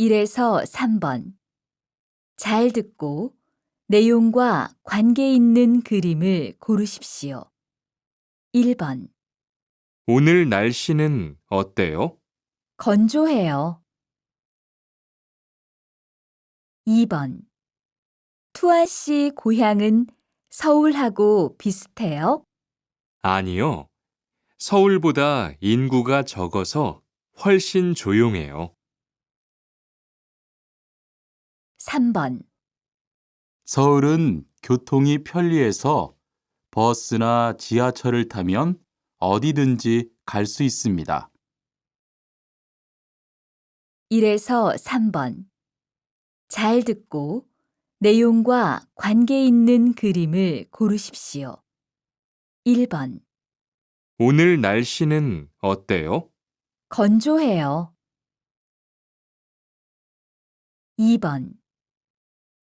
1에서 3번. 잘 듣고 내용과 관계 있는 그림을 고르십시오. 1번. 오늘 날씨는 어때요? 건조해요. 2번. 투아 씨 고향은 서울하고 비슷해요? 아니요. 서울보다 인구가 적어서 훨씬 조용해요. 3번. 서울은 교통이 편리해서 버스나 지하철을 타면 어디든지 갈 수 있습니다. 1에서 3번. 잘 듣고 내용과 관계 있는 그림을 고르십시오. 1번. 오늘 날씨는 어때요? 건조해요. 2번.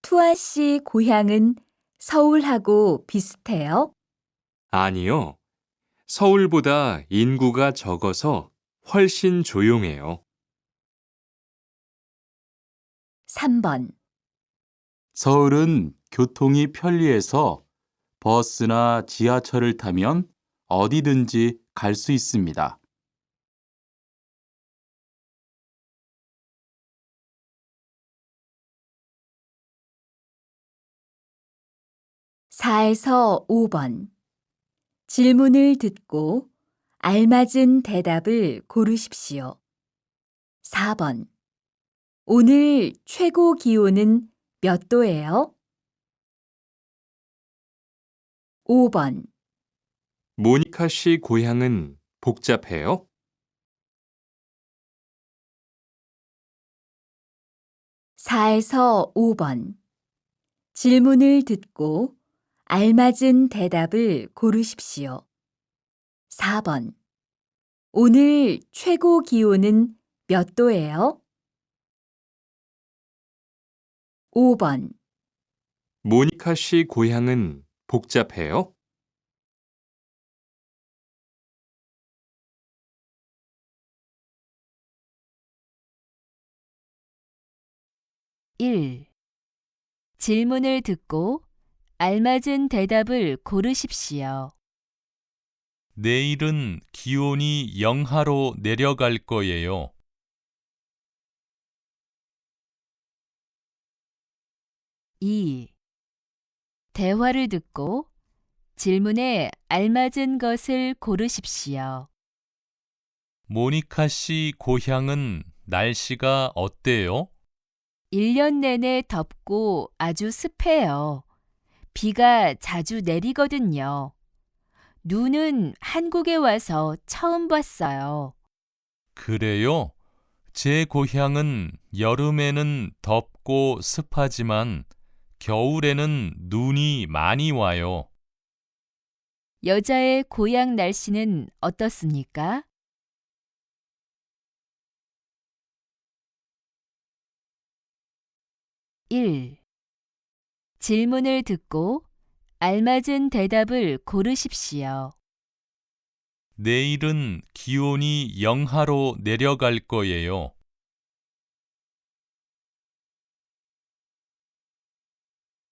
투아 씨 고향은 서울하고 비슷해요? 아니요. 서울보다 인구가 적어서 훨씬 조용해요. 3번. 서울은 교통이 편리해서 버스나 지하철을 타면 어디든지 갈 수 있습니다. 4에서 5번. 질문을 듣고 알맞은 대답을 고르십시오. 4번. 오늘 최고 기온은 몇 도예요? 5번. 모니카 씨 고향은 복잡해요? 4에서 5번. 질문을 듣고 알맞은 대답을 고르십시오. 4번. 오늘 최고 기온은 몇 도예요? 5번. 모니카 씨 고향은 복잡해요? 일 질문을 듣고 알맞은 대답을 고르십시오. 내일은 기온이 영하로 내려갈 거예요. 2. 대화를 듣고 질문에 알맞은 것을 고르십시오. 모니카 씨 고향은 날씨가 어때요? 1년 내내 덥고 아주 습해요. 비가 자주 내리거든요. 눈은 한국에 와서 처음 봤어요. 그래요? 제 고향은 여름에는 덥고 습하지만 겨울에는 눈이 많이 와요. 여자의 고향 날씨는 어떻습니까? 일 질문을 듣고 알맞은 대답을 고르십시오. 내일은 기온이 영하로 내려갈 거예요.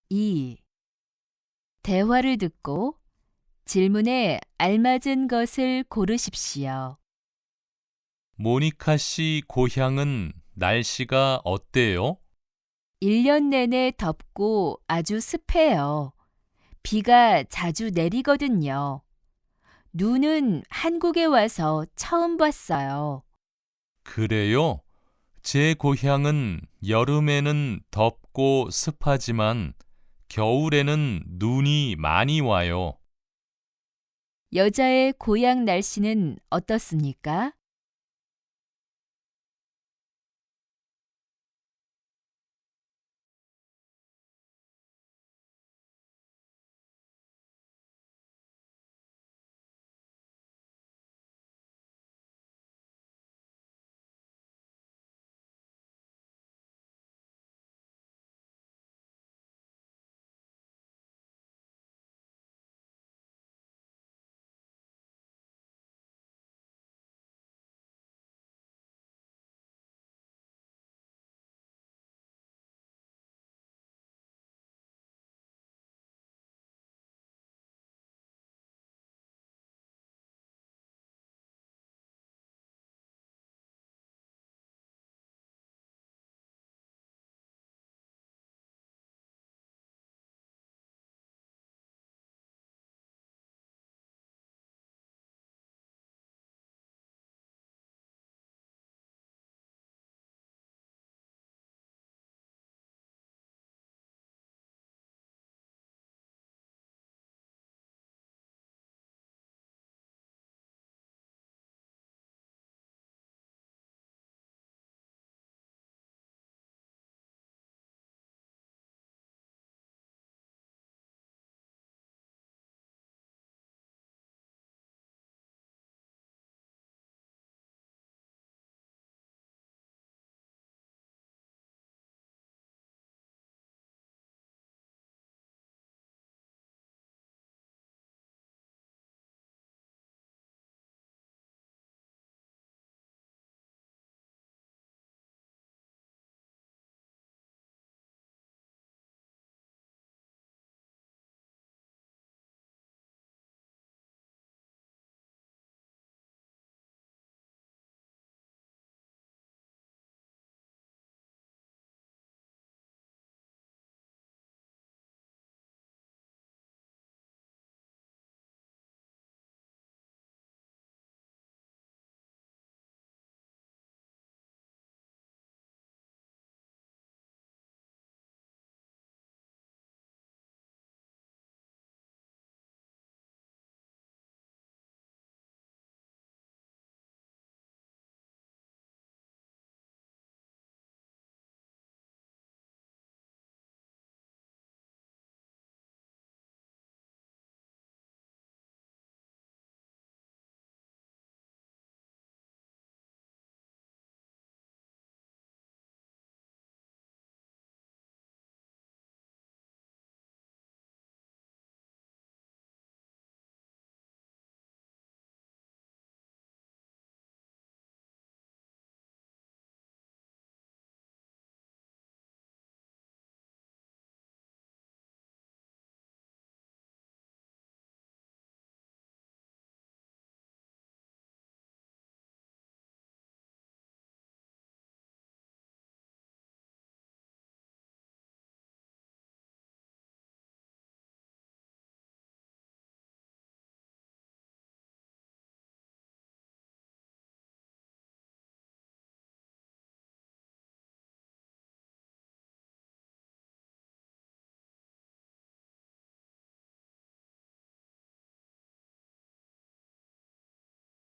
2. 대화를 듣고 질문에 알맞은 것을 고르십시오. 모니카 씨 고향은 날씨가 어때요? 1년 내내 덥고 아주 습해요. 비가 자주 내리거든요. 눈은 한국에 와서 처음 봤어요. 그래요? 제 고향은 여름에는 덥고 습하지만 겨울에는 눈이 많이 와요. 여자의 고향 날씨는 어떻습니까?